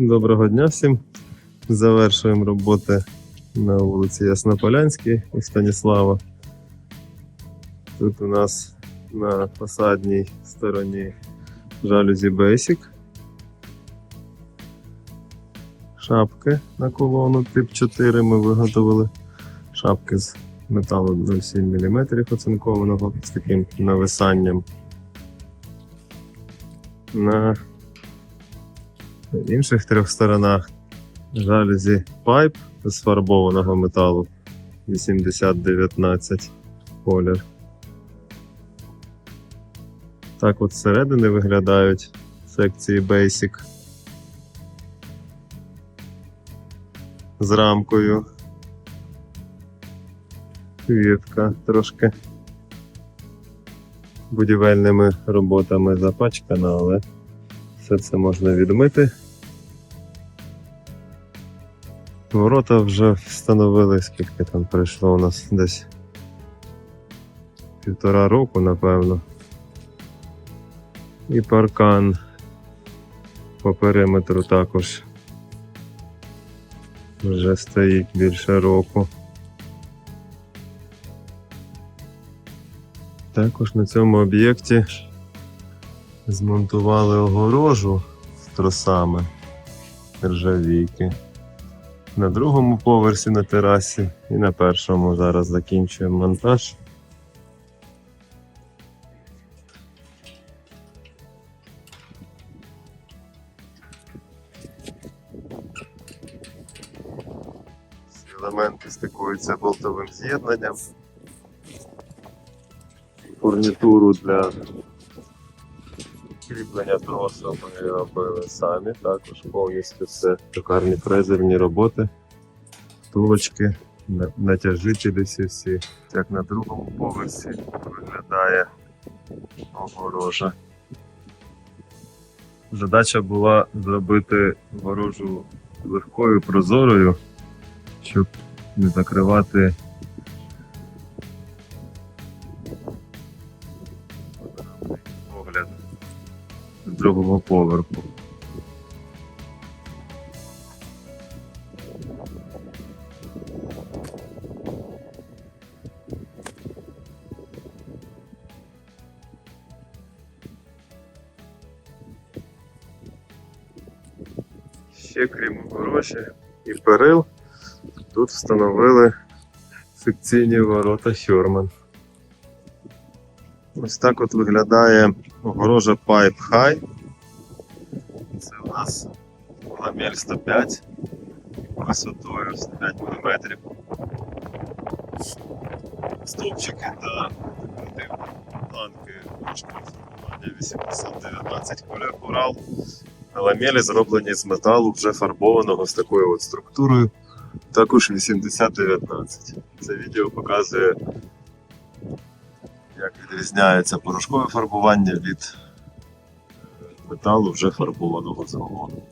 Доброго дня всім. Завершуємо роботи на вулиці Яснополянській у Станіслава. Тут у нас на фасадній стороні жалюзі Basic. Шапки на колону тип 4 ми виготовили. Шапки з металу 0,7 мм оцинкованого з таким нависанням. На інших трьох сторонах жалюзі пайп з фарбованого металу 8019 колір. Так от зсередини виглядають секції Basic з рамкою. Квітка трошки будівельними роботами запачкана, але все це можна відмити. Ворота вже встановили, скільки там пройшло у нас десь півтора року, напевно. І паркан по периметру також вже стоїть більше року. Також на цьому об'єкті змонтували огорожу з тросами нержавійки. На другому поверсі на терасі і на першому зараз закінчуємо монтаж. Всі елементи стикуються болтовим з'єднанням. Фурнітуру для кріплення тросу ми робили самі, також повністю все токарні фрезерні роботи, втулочки, на- натяжителі всі, як на другому поверсі виглядає огорожа. Задача була зробити ворожу легкою прозорою, щоб не закривати другого поверху. Ще крім огорожі і перил, тут встановили секційні ворота Хьорман. Ось так от виглядає огорожа Pipe High. Це у нас ламель 105 висотою 5 мм. Стовпчики та планки формування 8019 колір Урал. Ламелі зроблені з металу вже фарбованого з такою от структурою. Також 8019. Це відео показує як відрізняється порошкове фарбування від е, металу вже фарбованого з голову.